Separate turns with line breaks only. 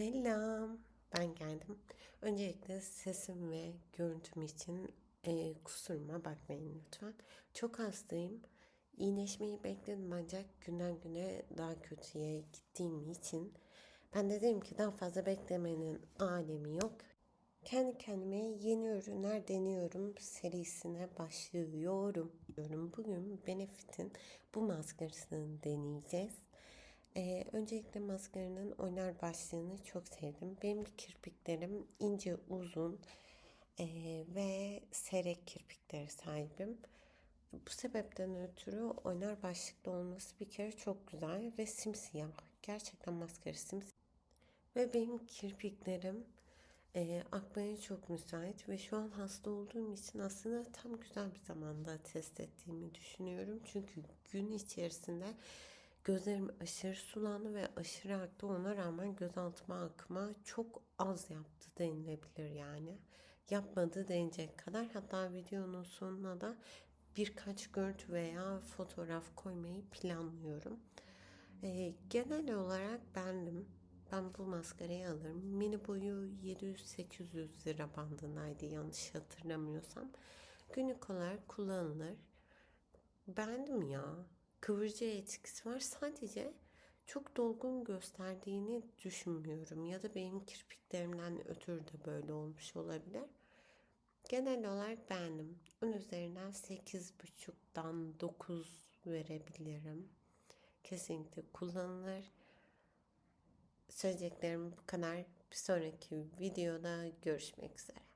Selam, ben geldim. Öncelikle sesim ve görüntüm için e, kusuruma bakmayın lütfen. Çok hastayım. İyileşmeyi bekledim ancak günden güne daha kötüye gittiğim için ben de dedim ki daha fazla beklemenin alemi yok. Kendi kendime yeni ürünler deniyorum serisine başlıyorum. Bugün Benefit'in bu maskarasını deneyeceğiz. Ee, öncelikle maskaranın oynar başlığını çok sevdim. Benim kirpiklerim ince uzun ee, ve seyrek kirpiklere sahibim. Bu sebepten ötürü oynar başlıklı olması bir kere çok güzel ve simsiyah. Gerçekten maskara simsiyah. Ve benim kirpiklerim e, akmaya çok müsait ve şu an hasta olduğum için aslında tam güzel bir zamanda test ettiğimi düşünüyorum. Çünkü gün içerisinde gözlerim aşırı sulandı ve aşırı aktı. Ona rağmen gözaltıma akma çok az yaptı denilebilir yani. Yapmadı denecek kadar. Hatta videonun sonuna da birkaç görüntü veya fotoğraf koymayı planlıyorum. E, genel olarak beğendim. Ben bu maskarayı alırım. Mini boyu 700-800 lira bandındaydı yanlış hatırlamıyorsam. Günlük olarak kullanılır. Beğendim ya. Kıvırcı etkisi var. Sadece çok dolgun gösterdiğini düşünmüyorum. Ya da benim kirpiklerimden ötürü de böyle olmuş olabilir. Genel olarak beğendim. Ön üzerinden 8.5'dan 9 verebilirim. Kesinlikle kullanılır. Söyleyeceklerim bu kadar. Bir sonraki videoda görüşmek üzere.